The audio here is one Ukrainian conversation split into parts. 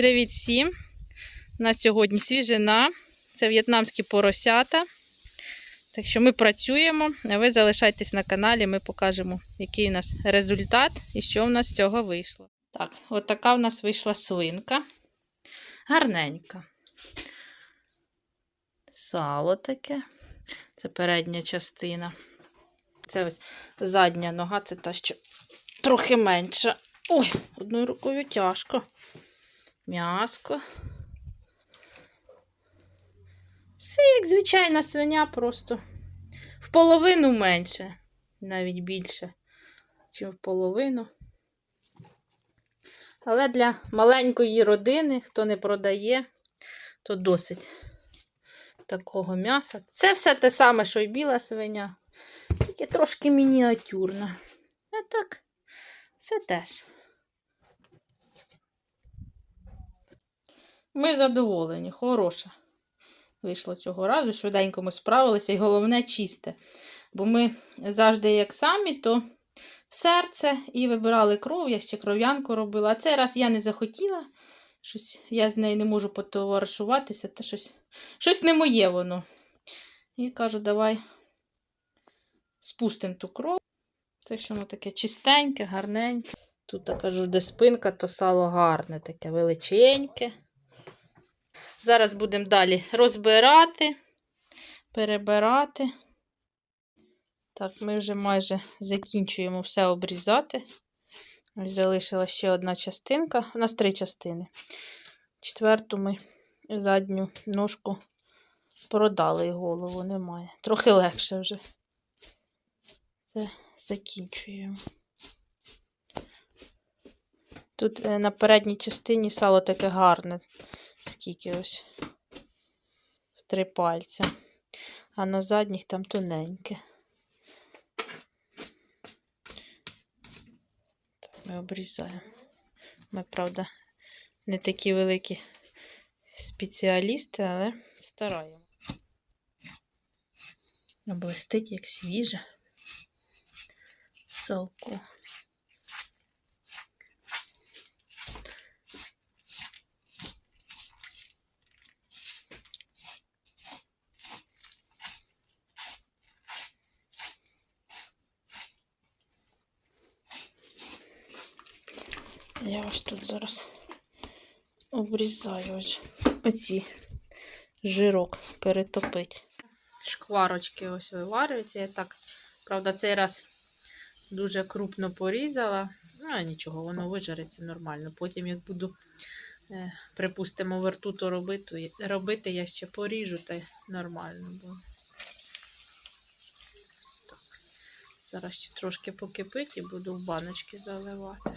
Привіт всім! У нас сьогодні свіжина. Це в'єтнамські поросята. Так що ми працюємо, а ви залишайтесь на каналі, ми покажемо, який у нас результат і що в нас з цього вийшло. Так, от така в нас вийшла свинка. Гарненька. Сало таке. Це передня частина. Це ось задня нога, це та, що трохи менша. Ой, одною рукою тяжко. М'яско. Все як звичайна свиня, просто в половину менше, навіть більше, ніж в половину. Але для маленької родини, хто не продає, то досить такого м'яса. Це все те саме, що й біла свиня, тільки трошки мініатюрна. А так, все теж. Ми задоволені, хороша. Вийшло цього разу, швиденько ми справилися, і головне чисте. Бо ми завжди, як самі, то в серце і вибирали кров, я ще кров'янку робила. А цей раз я не захотіла. Щось Я з нею не можу потоваришуватися, та щось щось не моє воно. І кажу, давай спустимо ту кров. Це що воно таке чистеньке, гарненьке. Тут я кажу, де спинка, то сало гарне, таке величеньке. Зараз будемо далі розбирати, перебирати. Так, ми вже майже закінчуємо все обрізати. Залишила ще одна частинка. У нас три частини. Четверту ми задню ножку продали і голову немає. Трохи легше вже. Це закінчуємо. Тут е, на передній частині сало таке гарне скільки ось в три пальця, а на задніх там тоненьке. Так, ми обрізаємо. Ми, правда, не такі великі спеціалісти, але стараємо. Блистить, як свіже. Салко. Я ось тут зараз обрізаю ось оці жирок перетопить. Шкварочки ось виварюються. Я так, правда, цей раз дуже крупно порізала. Ну, нічого, воно вижариться нормально. Потім, як буду, е, припустимо, вертуту робити, робити, я ще поріжу та нормально буде. Зараз ще трошки покипить і буду в баночки заливати.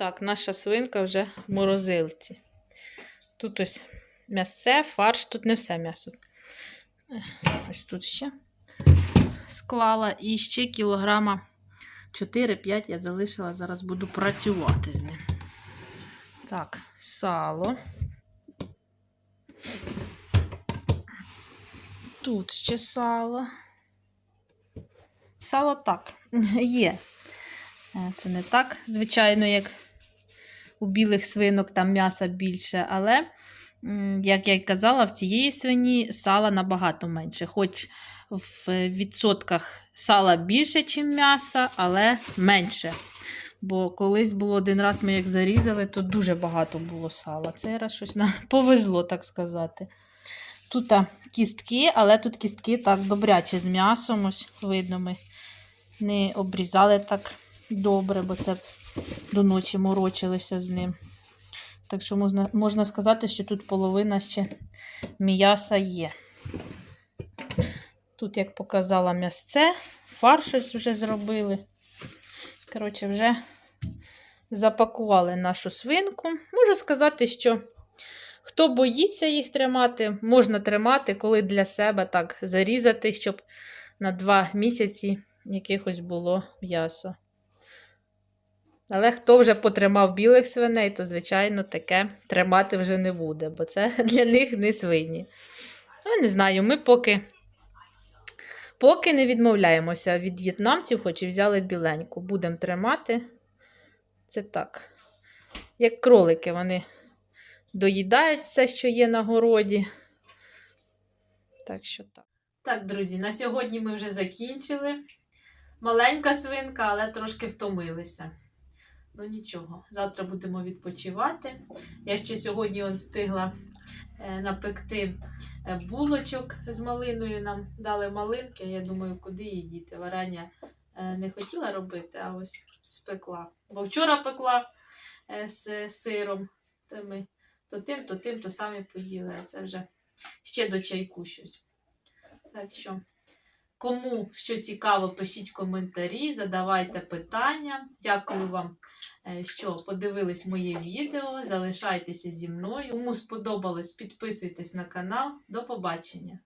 Так, наша свинка вже в морозилці. Тут ось м'ясце, фарш, тут не все м'ясо. Ось тут ще склала. І ще кілограма 4-5 я залишила, зараз буду працювати з ним. Так, сало. Тут ще сало. Сало так, є. Е, Це не так, звичайно, як у білих свинок там м'яса більше, але, як я й казала, в цієї свині сала набагато менше. Хоч в відсотках сала більше, ніж м'яса, але менше. Бо колись було один раз ми як зарізали, то дуже багато було сала. Цей раз щось нам повезло, так сказати. Тут кістки, але тут кістки так добряче з м'ясом. Ось видно, ми не обрізали так добре, бо це до ночі морочилися з ним. Так що можна можна сказати, що тут половина ще м'яса є. Тут, як показала м'ясце, фарш ось вже зробили. Коротше, вже запакували нашу свинку. Можу сказати, що хто боїться їх тримати, можна тримати, коли для себе так зарізати, щоб на два місяці якихось було м'ясо. Але хто вже потримав білих свиней, то, звичайно, таке тримати вже не буде, бо це для них не свині. Я не знаю, ми поки поки не відмовляємося від в'єтнамців, хоч і взяли біленьку. Будемо тримати. Це так. Як кролики, вони доїдають все, що є на городі. Так що так. Так, друзі, на сьогодні ми вже закінчили. Маленька свинка, але трошки втомилися. Ну нічого, завтра будемо відпочивати. Я ще сьогодні встигла е, напекти е, булочок з малиною. Нам дали малинки. Я думаю, куди її діти? Варення е, не хотіла робити, а ось спекла. Бо вчора пекла з сиром. То ми то тим, то тим, то самі поїли. А це вже ще до чайку щось. Так що, кому що цікаво, пишіть коментарі, задавайте питання. Дякую вам, що подивились моє відео. Залишайтеся зі мною. Кому сподобалось, підписуйтесь на канал. До побачення!